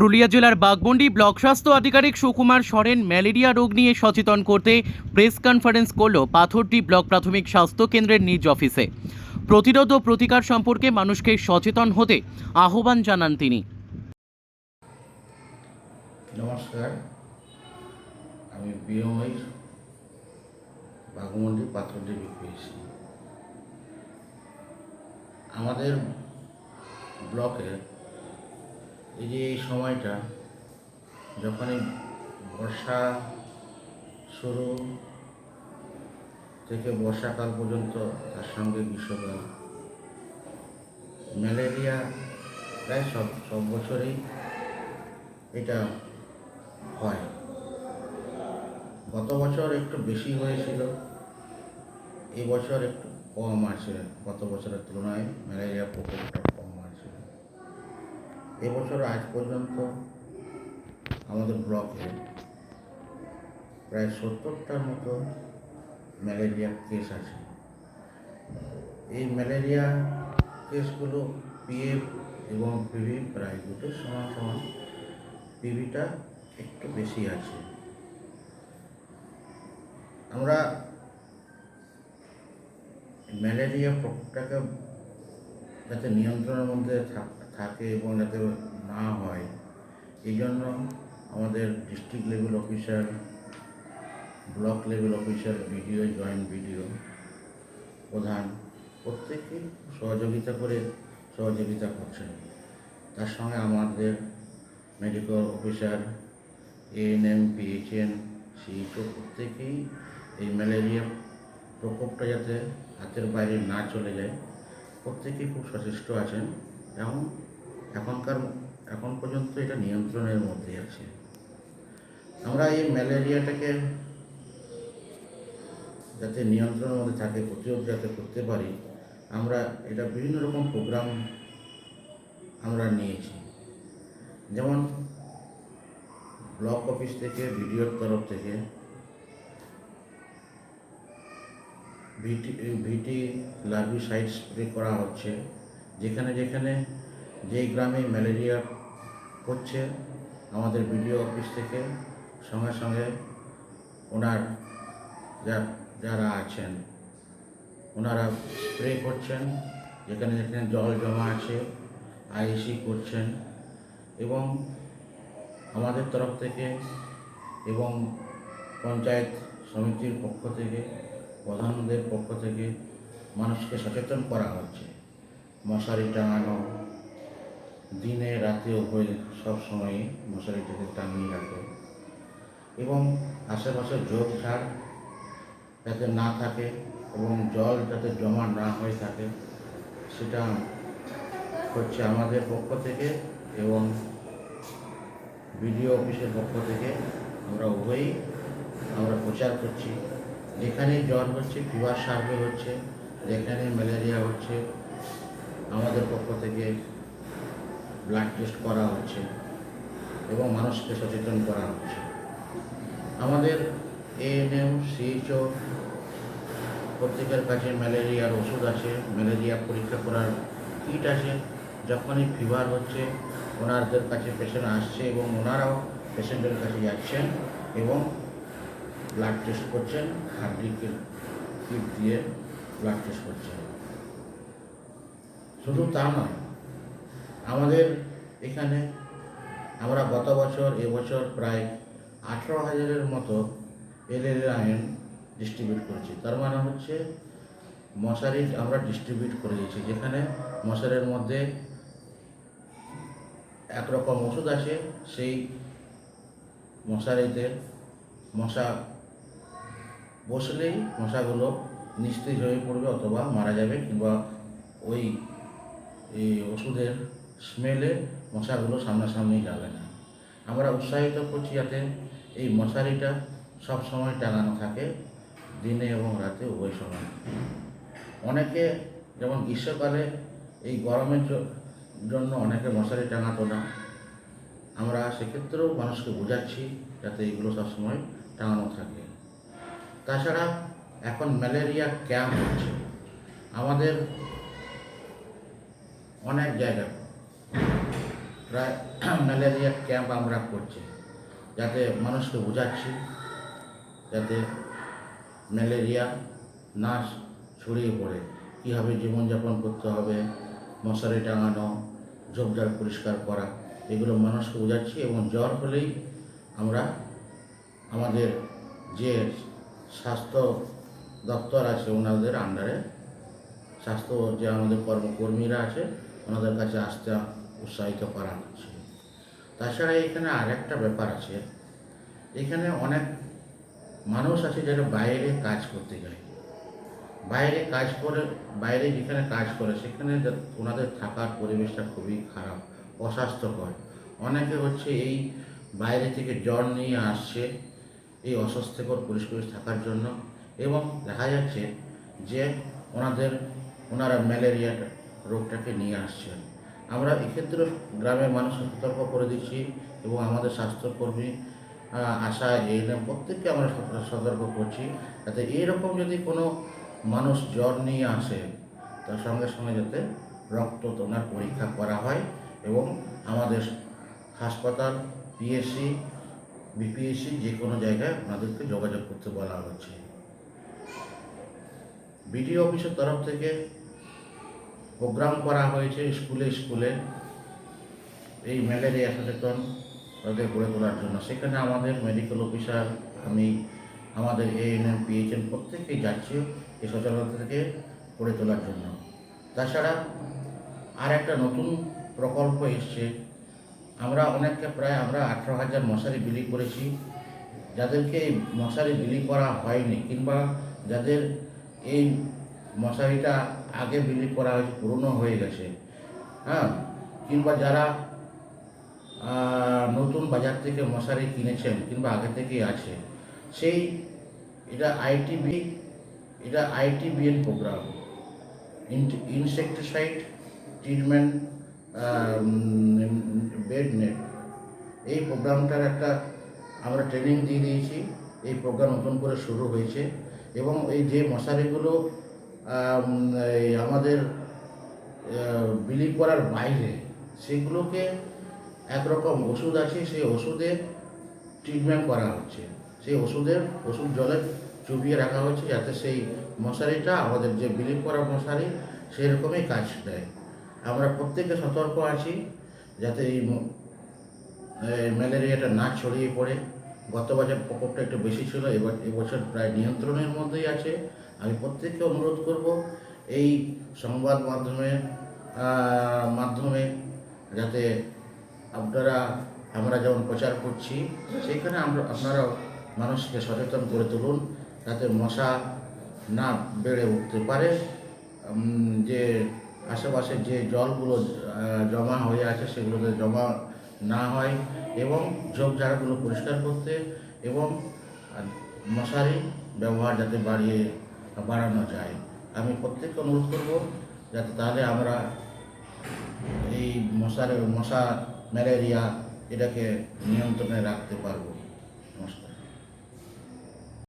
পুরুলিয়া জেলার বাগমন্ডি ব্লক স্বাস্থ্য আধিকারিক সুকুমার সরেন ম্যালেরিয়া রোগ নিয়ে সচেতন করতে প্রেস কনফারেন্স করল পাথরটি ব্লক প্রাথমিক স্বাস্থ্য কেন্দ্রের নিজ অফিসে। প্রতিরোধ ও প্রতিকার সম্পর্কে মানুষকে সচেতন হতে আহ্বান জানান তিনি। নমস্কার, আমি বিএমআই বাঘমন্ডি পাত্রটি বিপিএসি আমাদের ব্লকে এই যে এই সময়টা, যখনই বর্ষা শুরু থেকে বর্ষাকাল পর্যন্ত তার সঙ্গে গ্রীষ্মকাল ম্যালেরিয়া প্রায় সব সব বছরেই এটা হয়। গত বছর একটু বেশি হয়েছিল, এই বছর একটু কম আছে, গত বছরের তুলনায় ম্যালেরিয়া প্রকোপটা। এবছর আজ পর্যন্ত আমাদের ব্লকে প্রায় সত্তরটার মতো ম্যালেরিয়া কেস আছে। এই ম্যালেরিয়া কেসগুলো পিএফ এবং পিভি প্রায় দুটো সমান সমান পিভিটা একটু বেশি আছে। আমরা ম্যালেরিয়া প্রকোপটাকে যাতে নিয়ন্ত্রণের মধ্যে থাক- থাকে এবং যাতে না হয়। এই জন্য আমাদের district level officer block level officer BDO joint BDO প্রধান প্রত্যেকেই সহযোগিতা করে সহযোগিতা করছেন। তার সঙ্গে আমাদের medical officer ANM PHN CHO প্রত্যেকেই এই ম্যালেরিয়া প্রকোপটা যাতে হাতের বাইরে না চলে যায়, প্রত্যেকেই খুব সচেষ্ট আছেন। এবং এখনকার এখন পর্যন্ত এটা নিয়ন্ত্রণের মধ্যে আছে। আমরা এই ম্যালেরিয়াটাকে যাতে নিয়ন্ত্রণের মধ্যে থাকে, প্রতিরোধ যাতে করতে পারি, আমরা এটা বিভিন্ন রকম প্রোগ্রাম আমরা নিয়েছি। যেমন ব্লক অফিস থেকে, বিডিওর তরফ থেকে, ভিটি ভিটি লার্ভিসাইড স্প্রে করা হচ্ছে। যেখানে যেখানে যেই গ্রামে ম্যালেরিয়া হচ্ছে, আমাদের বিডিও অফিস থেকে সঙ্গে সঙ্গে ওনার যা, যারা আছেন, ওনারা স্প্রে করছেন, যেখানে যেখানে জল জমা আছে আইসি করছেন এবং আমাদের তরফ থেকে এবং পঞ্চায়েত সমিতির পক্ষ থেকে, প্রধানদের পক্ষ থেকে মানুষকে সচেতন করা হচ্ছে। মশারি টাঙানো দিনে, রাতেও হয়ে সব সময় মশারিটাকে টাঙিয়ে রাখো। এবং আশেপাশে ঝোপঝাড় যাতে না থাকে এবং জল যাতে জমা না হয়ে থাকে, সেটা হচ্ছে আমাদের পক্ষ থেকে এবং বিডিও অফিসের পক্ষ থেকে আমরা উভয়ই আমরা প্রচার করছি। যেখানে জ্বর হচ্ছে, ফিভার, সার্ভে হচ্ছে, যেখানে ম্যালেরিয়া হচ্ছে, আমাদের পক্ষ থেকে ব্লাড টেস্ট করা হচ্ছে এবং মানুষকে সচেতন করা হচ্ছে। আমাদের এএনএম সিএইচও প্রত্যেকের কাছে ম্যালেরিয়ার ওষুধ আছে। ম্যালেরিয়া পরীক্ষা করার কিট আছে। যখনই ফিভার হচ্ছে, ওনাদের কাছে পেশেন্ট আসছে এবং ওনারাও পেশেন্টের কাছে যাচ্ছেন এবং ব্লাড টেস্ট করছেন, হার্ডিকে কিট দিয়ে ব্লাড টেস্ট করছেন। শুধু তা নয় আমাদের এখানে আমরা গত বছর এবছর প্রায় আঠেরো হাজারের মতো এলএল আয়ন ডিস্ট্রিবিউট করেছি। তার মানে হচ্ছে মশারি আমরা ডিস্ট্রিবিউট করে দিয়েছি। যেখানে মশারির মধ্যে একরকম ওষুধ আছে সেই মশারিতে মশা বসলেই মশাগুলো নিস্তেজ হয়ে পড়বে অথবা মারা যাবে কিংবা ওই, এই ওষুধের স্মেলে মশাগুলো সামনাসামনি যাবে না। আমরা উৎসাহিত করছি যাতে এই মশারিটা সব সময় টাঙানো থাকে, দিনে এবং রাতে উভয় সময়। অনেকে যেমন গ্রীষ্মকালে এই গরমের জন্য অনেকে মশারি টাঙাতো না। আমরা সেক্ষেত্রেও মানুষকে বোঝাচ্ছি যাতে এগুলো সবসময় টাঙানো থাকে। তাছাড়া এখন ম্যালেরিয়া ক্যাম্প হচ্ছে। আমাদের অনেক প্রায় ম্যালেরিয়া, ক্যাম্প আমরা করছি। যাতে মানুষকে বোঝাচ্ছি যাতে ম্যালেরিয়া না ছড়িয়ে পড়ে। কীভাবে জীবনযাপন করতে হবে, মশারি টাঙানো, ঝোপঝাড় পরিষ্কার করা, এগুলো মানুষকে বোঝাচ্ছি এবং জ্বর হলেই আমরা আমাদের যে স্বাস্থ্য দপ্তর আছে ওনাদের আন্ডারে স্বাস্থ্য যে আমাদের কর্মকর্মীরা আছে, ওনাদের কাছে আসতে উৎসাহিত করা হচ্ছে। তাছাড়া এখানে আরেকটা ব্যাপার আছে। এখানে অনেক মানুষ আছে যারা বাইরে কাজ করতে যায়। বাইরে কাজ করে, বাইরে যেখানে কাজ করে, সেখানে ওনাদের থাকার পরিবেশটা খুবই খারাপ, অস্বাস্থ্যকর। অনেকে হচ্ছে এই বাইরে থেকে জ্বর নিয়ে আসছে এই অস্বাস্থ্যকর পরিবেশ থাকার জন্য এবং দেখা যাচ্ছে যে ওনাদের, ওনারা ম্যালেরিয়া রোগটাকে নিয়ে আসছেন। আমরা এক্ষেত্রে গ্রামের মানুষকে সতর্ক করে দিচ্ছি এবং আমাদের স্বাস্থ্যকর্মী আশা এএনএম প্রত্যেককে আমরা সতর্ক করছি। যাতে এইরকম যদি কোনো মানুষ জ্বর নিয়ে আসে, তার সঙ্গে সঙ্গে যাতে রক্ত তোনার পরীক্ষা করা হয় এবং আমাদের হাসপাতাল পিএসসি বিপিএসসি যে কোনো জায়গায় ওনাদেরকে যোগাযোগ করতে বলা হচ্ছে। বিডিও অফিসের তরফ থেকে প্রোগ্রাম করা হয়েছে স্কুলে স্কুলে। এই ম্যালেরিয়া সচেতন তাদের গড়ে তোলার জন্য। সেখানে আমাদের মেডিকেল অফিসার আমি, আমাদের এএনএম পিএইচএম প্রত্যেকেই যাচ্ছি এই সচেতনতা থেকে গড়ে তোলার জন্য। তাছাড়া আর একটা নতুন প্রকল্প এসছে। আমরা অনেককে প্রায় আমরা আঠেরো হাজার মশারি বিলি করেছি। যাদেরকে এই মশারি বিলি করা হয়নি কিংবা যাদের এই মশারিটা আগে বিলি করা হয়েছে, পুরনো হয়ে গেছে। হ্যাঁ? কিংবা যারা নতুন বাজার থেকে মশারি কিনেছেন কিংবা আগে থেকেই আছে, সেই এটা আইটিবি এটা ITBN program. Insecticide treatment bed net. এই প্রোগ্রামটার একটা আমরা ট্রেনিং দিয়ে দিয়েছি। এই প্রোগ্রাম নতুন করে শুরু হয়েছে এবং এই যে মশারিগুলো আমাদের বিলি করার বাইরে সেগুলোকে একরকম ওষুধ আছে, সেই ওষুধে ট্রিটমেন্ট করা হচ্ছে। সেই ওষুধের, ওষুধ জলে চুবিয়ে রাখা হচ্ছে যাতে সেই মশারিটা, আমাদের যে বিলি করা মশারি, সেরকমই কাজ দেয়। আমরা প্রত্যেকে সতর্ক আছি যাতে এই ম্যালেরিয়াটা না ছড়িয়ে পড়ে। গত বছর প্রকোপটা একটু বেশি ছিল, এবার এবছর প্রায় নিয়ন্ত্রণের মধ্যেই আছে। আমি প্রত্যেককে অনুরোধ করব, এই সংবাদ মাধ্যমে মাধ্যমে যাতে আপনারা, আমরা যেমন প্রচার করছি, সেইখানে আমরা, আপনারাও মানুষকে সচেতন করে তুলুন, যাতে মশা না বেড়ে উঠতে পারে। যে আশেপাশে যে জলগুলো জমা হয়ে আছে, সেগুলোতে জমা না হয়। এবং ঝোপঝাড়গুলো পরিষ্কার করতে এবং মশারি ব্যবহার যাতে বাড়িয়ে বাড়ানো যায়। আমি প্রত্যেককে অনুরোধ করব যাতে তাহলে আমরা এই মশার, মশা, ম্যালেরিয়া এটাকে নিয়ন্ত্রণে রাখতে পারব।